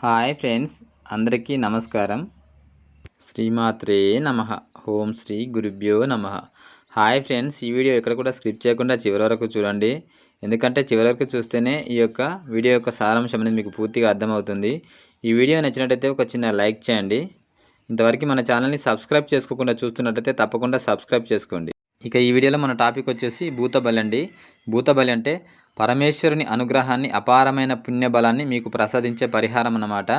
Hi friends అందరికీ నమస్కారం. శ్రీమాత్రే నమ. ఓం శ్రీ గురుభ్యో నమ. హాయ్ ఫ్రెండ్స్ ఈ వీడియో ఎక్కడ కూడా స్క్రిప్ట్ చేయకుండా చివరి వరకు చూడండి. ఎందుకంటే చివరి వరకు చూస్తేనే ఈ యొక్క వీడియో యొక్క సారాంశం అనేది మీకు పూర్తిగా అర్థమవుతుంది. ఈ వీడియో నచ్చినట్టయితే ఒక చిన్న లైక్ చేయండి. ఇంతవరకు మన ఛానల్ని సబ్స్క్రైబ్ చేసుకోకుండా చూస్తున్నట్టయితే తప్పకుండా సబ్స్క్రైబ్ చేసుకోండి. ఇక ఈ వీడియోలో మన టాపిక్ వచ్చేసి భూతబలి అండి. భూతబలి అంటే పరమేశ్వరుని అనుగ్రహాన్ని అపారమైన పుణ్యబలాన్ని మీకు ప్రసాదించే పరిహారం అన్నమాట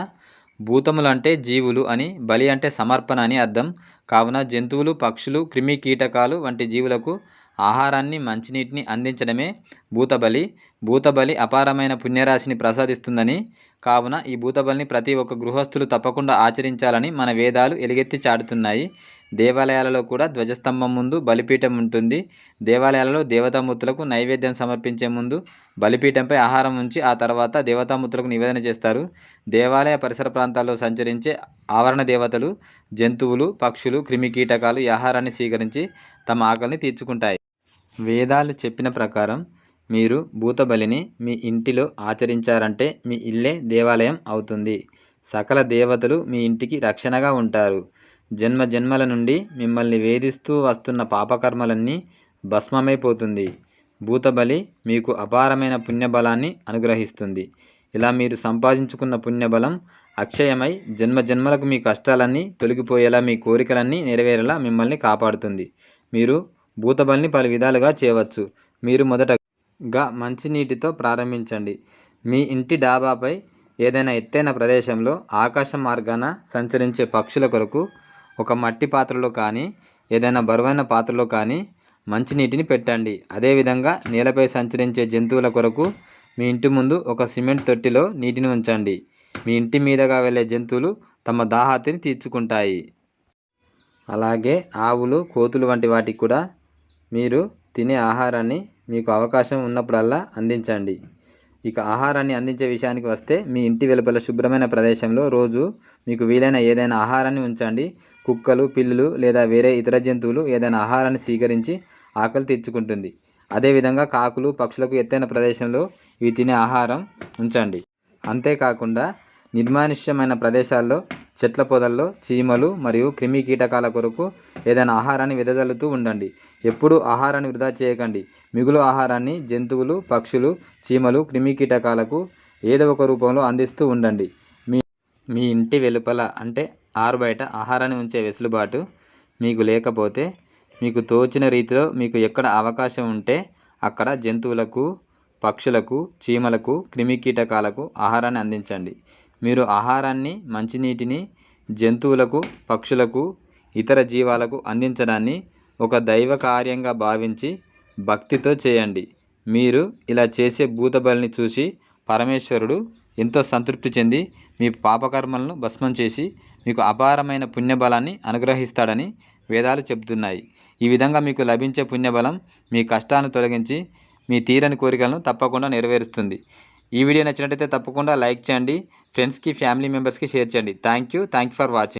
భూతములు అంటే జీవులు అని బలి అంటే సమర్పణ అని అర్థం. కావున జంతువులు పక్షులు క్రిమి కీటకాలు వంటి జీవులకు ఆహారాన్ని మంచినీటిని అందించడమే భూతబలి. భూతబలి అపారమైన పుణ్యరాశిని ప్రసాదిస్తుందని. కావున ఈ భూతబలిని ప్రతి ఒక్క గృహస్థులు తప్పకుండా ఆచరించాలని మన వేదాలు ఎలుగెత్తి చాటుతున్నాయి. దేవాలయాలలో కూడా ధ్వజస్తంభం ముందు బలిపీఠం ఉంటుంది. దేవాలయాలలో దేవతామూర్తులకు నైవేద్యం సమర్పించే ముందు బలిపీఠంపై ఆహారం ఉంచి ఆ తర్వాత దేవతామూర్తులకు నివేదన చేస్తారు. దేవాలయ పరిసర ప్రాంతాల్లో సంచరించే ఆవరణ దేవతలు జంతువులు పక్షులు క్రిమికీటకాలు ఈ ఆహారాన్ని స్వీకరించి తమ ఆకలిని తీర్చుకుంటాయి. వేదాలు చెప్పిన ప్రకారం మీరు భూతబలిని మీ ఇంటిలో ఆచరించారంటే మీ ఇల్లే దేవాలయం అవుతుంది. సకల దేవతలు మీ ఇంటికి రక్షణగా ఉంటారు. జన్మ జన్మల నుండి మిమ్మల్ని వేధిస్తూ వస్తున్న పాపకర్మలన్నీ భస్మమైపోతుంది. భూతబలి మీకు అపారమైన పుణ్యబలాన్ని అనుగ్రహిస్తుంది. ఇలా మీరు సంపాదించుకున్న పుణ్యబలం అక్షయమై జన్మ జన్మలకు మీ కష్టాలన్నీ తొలగిపోయేలా మీ కోరికలన్నీ నెరవేరేలా మిమ్మల్ని కాపాడుతుంది. మీరు భూతబలిని పలు విధాలుగా చేయవచ్చు. మీరు మొదటగా మంచినీటితో ప్రారంభించండి. మీ ఇంటి డాబాపై ఏదైనా ఎత్తైన ప్రదేశంలో ఆకాశ మార్గాన సంచరించే పక్షుల కొరకు ఒక మట్టి పాత్రలో కానీ ఏదైనా బరువైన పాత్రలో కానీ మంచినీటిని పెట్టండి. అదేవిధంగా నేలపై సంచరించే జంతువుల కొరకు మీ ఇంటి ముందు ఒక సిమెంట్ తొట్టిలో నీటిని ఉంచండి. మీ ఇంటి మీదగా వెళ్ళే జంతువులు తమ దాహాతిని తీర్చుకుంటాయి. అలాగే ఆవులు కోతులు వంటి వాటికి కూడా మీరు తినే ఆహారాన్ని మీకు అవకాశం ఉన్నప్పుడల్లా అందించండి. ఇక ఆహారాన్ని అందించే విషయానికి వస్తే మీ ఇంటి వెలుపల శుభ్రమైన ప్రదేశంలో రోజు మీకు వీలైన ఏదైనా ఆహారాన్ని ఉంచండి. కుక్కలు పిల్లులు లేదా వేరే ఇతర జంతువులు ఏదైనా ఆహారాన్ని స్వీకరించి ఆకలి తెచ్చుకుంటుంది అదేవిధంగా కాకులు పక్షులకు ఎత్తైన ప్రదేశంలో ఇవి తినే ఆహారం ఉంచండి. అంతేకాకుండా నిర్మానుష్యమైన ప్రదేశాల్లో చెట్ల పొదల్లో చీమలు మరియు క్రిమి కీటకాల కొరకు ఏదైనా ఆహారాన్ని వెదజల్లుతూ ఉండండి. ఎప్పుడూ ఆహారాన్ని వృధా చేయకండి. మిగులు ఆహారాన్ని జంతువులు పక్షులు చీమలు క్రిమి కీటకాలకు ఏదో ఒక రూపంలో అందిస్తూ ఉండండి. మీ మీ ఇంటి వెలుపల అంటే ఆరు బయట ఆహారాన్ని ఉంచే వెసులుబాటు మీకు లేకపోతే మీకు తోచిన రీతిలో మీకు ఎక్కడ అవకాశం ఉంటే అక్కడ జంతువులకు పక్షులకు చీమలకు క్రిమికీటకాలకు ఆహారాన్ని అందించండి. మీరు ఆహారాన్ని మంచినీటిని జంతువులకు పక్షులకు ఇతర జీవాలకు అందించడాన్ని ఒక దైవ కార్యంగా భావించి భక్తితో చేయండి. మీరు ఇలా చేసే భూతబలిని చూసి పరమేశ్వరుడు ఎంతో సంతృప్తి చెంది మీ పాపకర్మలను భస్మం చేసి మీకు అపారమైన పుణ్యబలాన్ని అనుగ్రహిస్తాడని వేదాలు చెబుతున్నాయి. ఈ విధంగా మీకు లభించే పుణ్యబలం మీ కష్టాలను తొలగించి మీ తీరని కోరికలను తప్పకుండా నెరవేరుస్తుంది. ఈ వీడియో నచ్చినట్టయితే తప్పకుండా లైక్ చేయండి. ఫ్రెండ్స్కి ఫ్యామిలీ మెంబర్స్కి షేర్ చేయండి. Thank you thank you for watching.